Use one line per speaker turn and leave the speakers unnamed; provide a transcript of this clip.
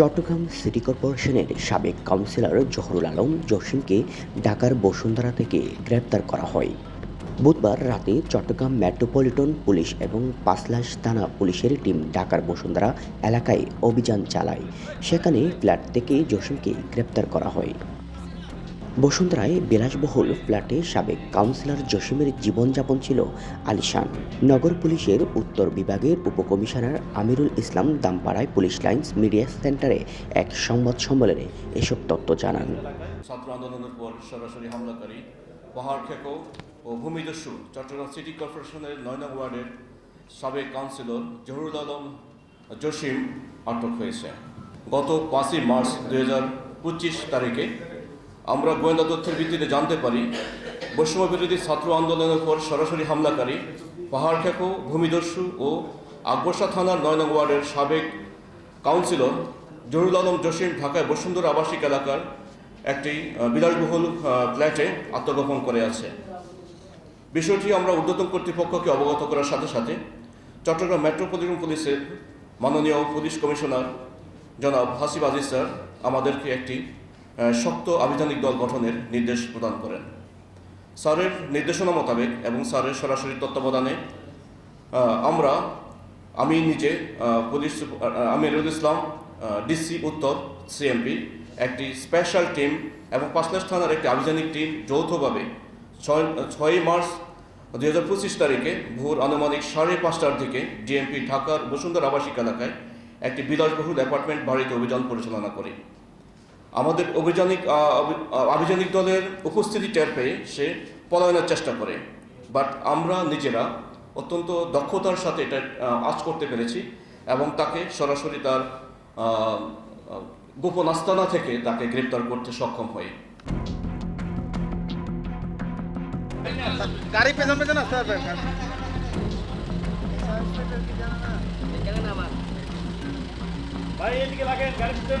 Chittagong city কর্পোরেশনের সাবেক councillor Zahurul Alam জসিমকে ঢাকার বসুন্ধরা থেকে গ্রেপ্তার করা হয়। বুধবার রাতে চট্টগ্রাম মেট্রোপলিটন পুলিশ এবং পাঁচলাশ থানা পুলিশের টিম ঢাকার বসুন্ধরা এলাকায় অভিযান চালায়। সেখানে ফ্ল্যাট থেকে জসিমকে গ্রেপ্তার করা হয়। বসুন্ধরায় বিলাসবহুল ফ্ল্যাটে সাবেক কাউন্সিলর জসিমের জীবনযাপন ছিল আলিশান। নগর পুলিশের উত্তর বিভাগের উপকমিশনার আমিরুল ইসলাম দামপাড়ায় পুলিশ লাইন্স মিডিয়া সেন্টারে এক সংবাদ সম্মেলনে এসব তথ্য জানান।
ছাত্র আন্দোলনের পর সরাসরি হামলাকারী পাহাড় খেকো ও ভূমিদস্যু চট্টগ্রাম সিটি কর্পোরেশনের নয় নং ওয়ার্ডের সাবেক কাউন্সিলর জহুরুল আলম জসিম আটক হয়েছে। গত পাঁচই মার্চ দুই হাজার পঁচিশ তারিখে আমরা গোয়েন্দা তথ্যের ভিত্তিতে জানতে পারি, বৈষম্য বিরোধী ছাত্র আন্দোলনের পর সরাসরি হামলাকারী পাহাড় খেকো, ভূমিদস্যু ও আকবর্ষা থানার নয় নং ওয়ার্ডের সাবেক কাউন্সিলর জহুরুল আলম জসিম ঢাকায় বসুন্ধরা আবাসিক এলাকার একটি বিলাসবহুল ফ্ল্যাটে আত্মগোপন করে আছে। বিষয়টি আমরা ঊর্ধ্বতন কর্তৃপক্ষকে অবগত করার সাথে সাথে চট্টগ্রাম মেট্রোপলিটন পুলিশের মাননীয় পুলিশ কমিশনার জনাব হাসিব আজিজ স্যার আমাদেরকে একটি শক্ত আভিযানিক দল গঠনের নির্দেশ প্রদান করেন। স্যারের নির্দেশনা মোতাবেক এবং স্যারের সরাসরি তত্ত্বাবধানে আমরা, আমি নিজে পুলিশ আমিরুল ইসলাম ডিসি উত্তর সিএমপি, একটি স্পেশাল টিম এবং পাঁচলাশ থানার একটি আভিযানিক টিম যৌথভাবে ছয়, ছয়ই মার্চ দুই হাজার পঁচিশ তারিখে ভোর আনুমানিক সাড়ে পাঁচটার দিকে ডিএমপি ঢাকার বসুন্ধরা আবাসিক এলাকায় একটি বিলাসবহুল অ্যাপার্টমেন্ট বাড়িতে অভিযান পরিচালনা করি। আমাদের অভিযানিক আভিযানিক দলের উপস্থিতি টের পেয়ে সে পলায়নের চেষ্টা করে। বাট আমরা নিজেরা অত্যন্ত দক্ষতার সাথে এটা আজ করতে পেরেছি এবং তাকে সরাসরি তার গোপন আস্তানা থেকে তাকে গ্রেপ্তার করতে সক্ষম হই।
গাড়ি পেছন পেছন আসতে হবে। ভাই এদিকে লাগেন গাড়ি পিছন